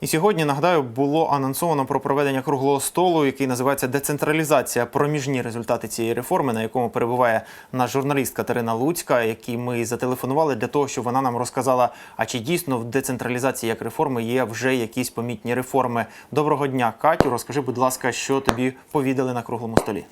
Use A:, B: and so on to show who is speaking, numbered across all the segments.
A: І сьогодні нагадаю було анонсовано про проведення круглого столу, який називається Децентралізація. Проміжні результати цієї реформи, на якому перебуває наш журналіст Катерина Луцька, якій ми зателефонували для того, щоб вона нам розказала, а чи дійсно в децентралізації як реформи є вже якісь помітні реформи. Доброго дня, Катю. Розкажи, будь ласка, що тобі повідали на круглому столі.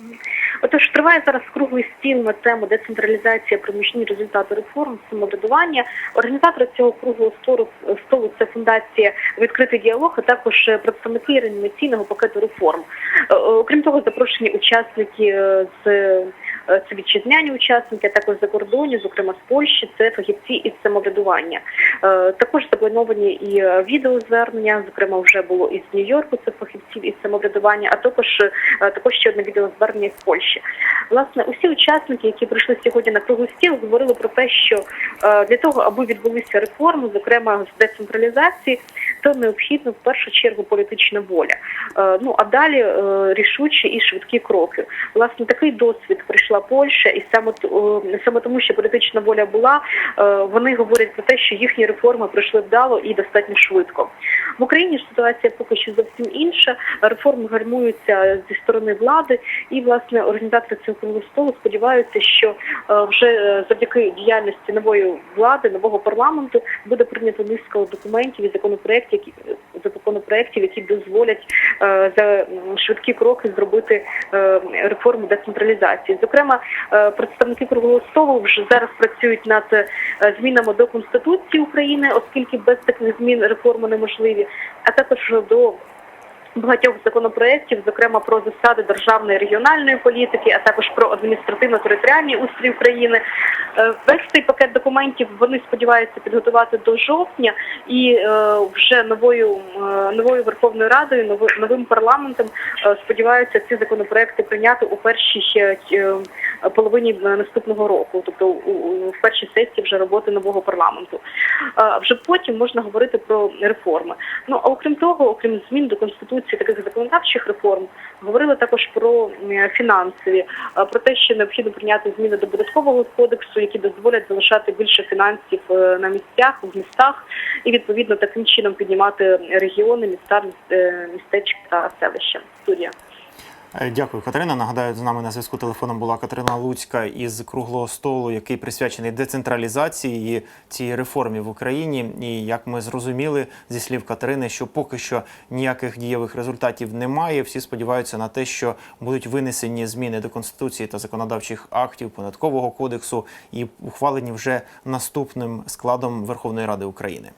B: Отож, триває зараз круглий стіл на тему децентралізація проміжні результати реформ самоврядування. Організатори цього круглого столу, столу це фундація відкритий діалог, а також представники реанімаційного пакету реформ. Е, Окрім того, запрошені учасники е, з е, це вітчизняні учасники, а також закордонні, зокрема з Польщі, це фахівці із самоврядування. Е, Також заплановані і е, відеозвернення, зокрема, вже було із Нью-Йорку, це фахівців із самоврядування, а також е, також ще одне відеозвернення з Польщі. Власне, усі учасники, які прийшли сьогодні на круглий стіл, говорили про те, що е, для того, аби відбулися реформи, зокрема з децентралізації, то необхідно в першу чергу політична воля. Е, Ну а далі е, рішучі і швидкі кроки. Власне, такий досвід прийшла Польща, і саме саме тому, що політична воля була, е, вони говорять про те, що їхні реформи пройшли вдало і достатньо швидко. В Україні ситуація поки що зовсім інша. Реформи гальмуються зі сторони влади, і власне організатори цього круглого столу сподіваються, що вже завдяки діяльності нової влади, нового парламенту буде прийнято низка документів і законопроєктів, які законопроєктів, які дозволять е, за швидкі кроки зробити е, реформу децентралізації. Зокрема, е, представники круглого столу вже зараз працюють над змінами до конституції України, оскільки без таких змін реформи неможливі, а також до багатьох законопроєктів, зокрема про засади державної регіональної політики, а також про адміністративно-територіальний устрій України. Е, Весь цей пакет документів вони сподіваються підготувати до жовтня, і е, вже новою е, новою Верховною Радою, новим парламентом сподіваються ці законопроекти прийняти у першій половині наступного року, тобто в першій сесії вже роботи нового парламенту. Вже потім можна говорити про реформи. Ну а окрім того, окрім змін до конституції, таких законодавчих реформ, говорили також про фінансові, про те, що необхідно прийняти зміни до податкового кодексу, які дозволять залишати більше фінансів е, на місцях, в містах, і відповідно таким чином піднімати регіони, міста, міс- е, містечка та селища. Студія.
A: Е, Дякую, Катерина. Нагадаю, з нами на зв'язку телефоном була Катерина Луцька із круглого столу, який присвячений децентралізації і цій реформі в Україні. І як ми зрозуміли зі слів Катерини, що поки що ніяких дієвих результатів немає. Всі сподіваються на те, що будуть винесені зміни до конституції та законодавчих актів податкового кодексу і ухвалені вже наступним складом Верховної Ради України.